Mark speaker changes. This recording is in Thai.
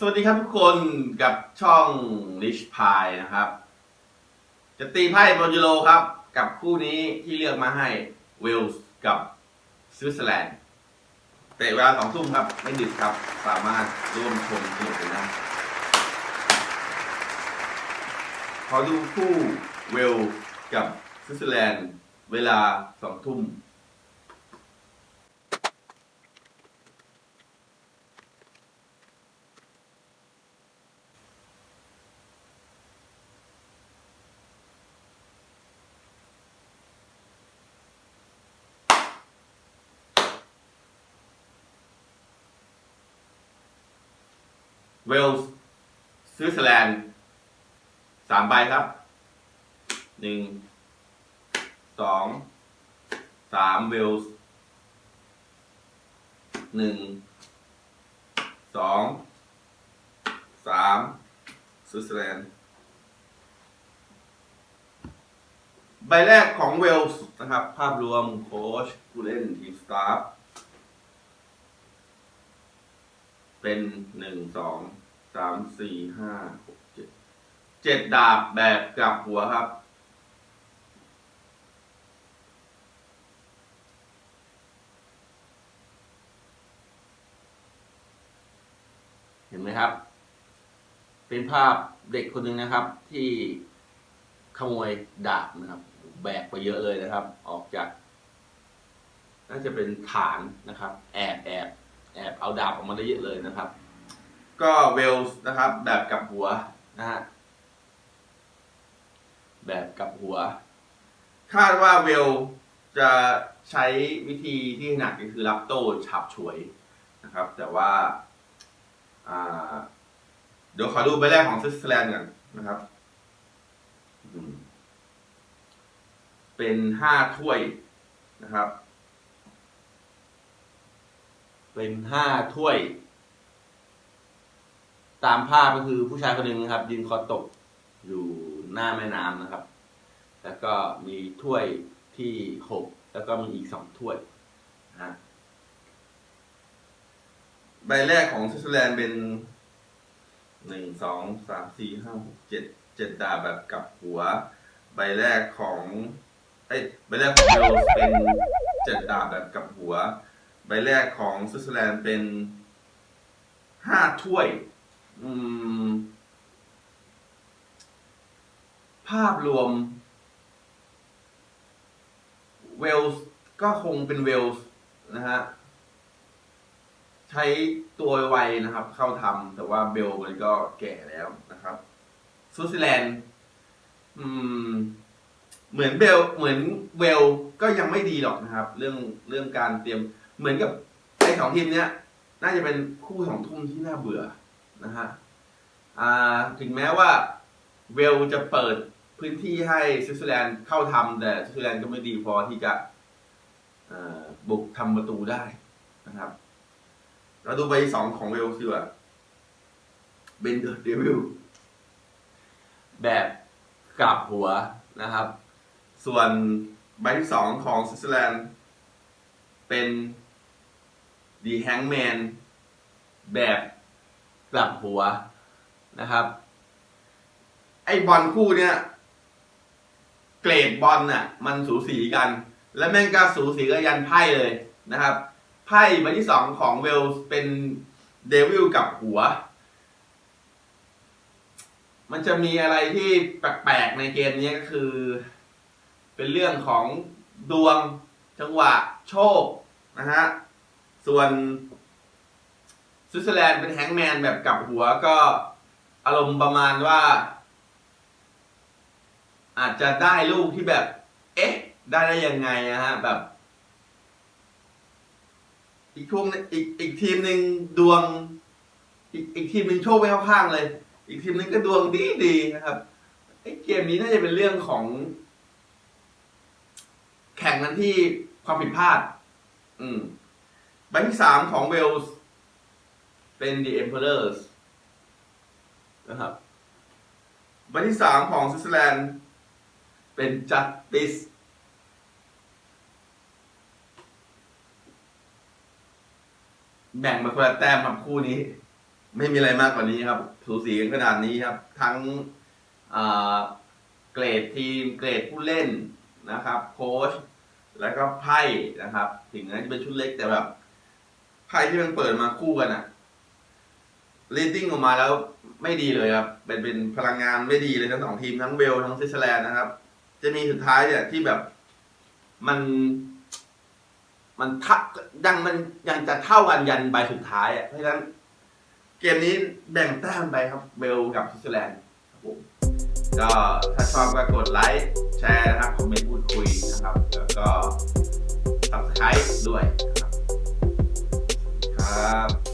Speaker 1: สวัสดีครับทุกคนกับช่อง Rich Pie นะครับ จะตีไพ่บอลยูโรครับ กับคู่นี้ที่เลือกมาให้เวลส์กับสวิตเซอร์แลนด์เตะเวลาสองทุ่มครับ ไม่ดึกครับ สามารถร่วมชมสนุกกันได้ขอดูคู่เวลส์กับสวิตเซอร์แลนด์ เวลาสองทุ่ม เวลส์สวิตเซอร์แลนด์สามใบครับหนึ่งสองสามเวลส์หนึ่งสองสามสวิตเซอร์แลนด์ใบแรกของเวลส์นะครับ ภาพรวมโค้ชผู้เล่นทีมสตาฟเป็นหนึ่งสองามสี่ห้าหกเจ็ดเจ็ดดาบแบบกลับหัวครับ เห็นไหมครับ เป็นภาพเด็กคนหนึ่งนะครับ ที่ขโมยดาบนะครับ แบกไปเยอะเลยนะครับ ออกจาก น่าจะเป็นฐานนะครับ แอบแอบแอบเอาดาบออกมาได้เยอะเลยนะครับ ก็เวลส์นะครับ แบบกับหัวนะฮะแบบกับหัว คาดว่าเวลจะใช้วิธีที่หนักก็คือรับโต้ฉับฉวยนะครับ แต่ว่าาเดี๋ยวขอดูใบแรกของสวิตเซอร์แลนด์ก่อนนะครับ เป็นห้าถ้วยนะครับ เป็นห้าถ้วย ตามภาพก็คือผู้ชายคนหนึ่งนะครับ ยืนคอตกอยู่หน้าแม่น้ำนะครับ แล้วก็มีถ้วยที่หกแล้วก็มีอีกสองถ้วยนะฮะใบแรกของสวิตเซอร์แลนด์เป็นหนึ่งสองสามสี่ห้าหกเจ็ดเจ็ดดาบแบบกลับหัว ใบแรกของเอ้ยใบแรกของเวลส์เป็นเจ็ดดาบแบบกลับหัว ใบแรกของสวิตเซอร์แลนด์เป็นห้าถ้วย ภาพรวม เวลส์ก็คงเป็นเวลส์นะฮะ ใช้ตัวไวนะครับ เข้าทำแต่ว่าเบลมันก็แก่แล้วนะครับสวิตเซอร์แลนด์เหมือนเบลเหมือนเวลก็ยังไม่ดีหรอกนะครับ เรื่องเรื่องการเตรียมเหมือนกับไอ้สองทีมเนี้ย น่าจะเป็นคู่สองทุ่มที่น่าเบื่อ นะฮะอ่าถึงแม้ว่าเวลจะเปิดพื้นที่ให้สวิตเซอร์แลนด์เข้าทำแต่สวิตเซอร์แลนด์ก็ไม่ดีพอที่จะบุกทำประตูได้นะครับ เราดูใบสองของเวลสิว่าเบนเดอร์เดวิลแบบกลับหัวนะครับ ส่วนใบที่สองของสวิตเซอร์แลนด์เป็นดีแฮงแมนแบบ กลับหัวนะครับ ไอ้บอลคู่เนี้ยเกรดบอลน่ะ มันสูสีกัน และแม่งก็สูสีกับยันไพ่เลยนะครับ ไพ่ใบที่สองของเวลส์เป็นเดวิลกับหัว มันจะมีอะไรที่แปลกๆในเกมนี้ก็คือ เป็นเรื่องของดวงจังหวะโชคนะฮะ ส่วน สวิตเซอร์แลนด์เป็นแฮงแมนแบบกลับหัวก็อารมณ์ประมาณว่า อาจจะได้ลูกที่แบบ เอ๊ะ ได้ได้ยังไงนะฮะ แบบ อีกช่วงอีกอีกทีมหนึ่งดวง อีกอีกทีมหนึ่งโชคไม่เข้าข้างเลย อีกทีมหนึ่งก็ดวงดีดีนะครับไอ้เกมนี้น่าจะเป็นเรื่องของ แข่งกันที่ความผิดพลาด อืมใบที่สามของเวลส์ เป็น The Emperors นะครับใบที่สามของสวิตเซอร์แลนด์เป็น Justice แบ่งมาคนละแต้มครับคู่นี้ ไม่มีอะไรมากกว่านี้ครับสูสีกันขนาดนี้ครับ ทั้งเกรดทีมเกรดผู้เล่นนะครับ โค้ชแล้วก็ไพ่นะครับ ถึงแม้จะเป็นชุดเล็กแต่แบบไพ่ที่มันเปิดมาคู่กันอะ เรตติ้งออกมาแล้วไม่ดีเลยครับ เป็นเป็นพลังงานไม่ดีเลยทั้งสองทีมทั้งเวลทั้งสวิตเซอร์แลนด์นะครับ จะมีสุดท้ายเนี่ยที่แบบมัน มันทักยังมันยังจะเท่ากันยันใบสุดท้ายอะเพราะฉะนั้น เกมนี้แบ่งแต้มไปครับเวลกับสวิตเซอร์แลนด์ครับผมก็ถ้าชอบก็กดไลค์แชร์นะครับคอมเมนต์พูดคุยนะครับ แล้วก็ subscribe ด้วยครับครับ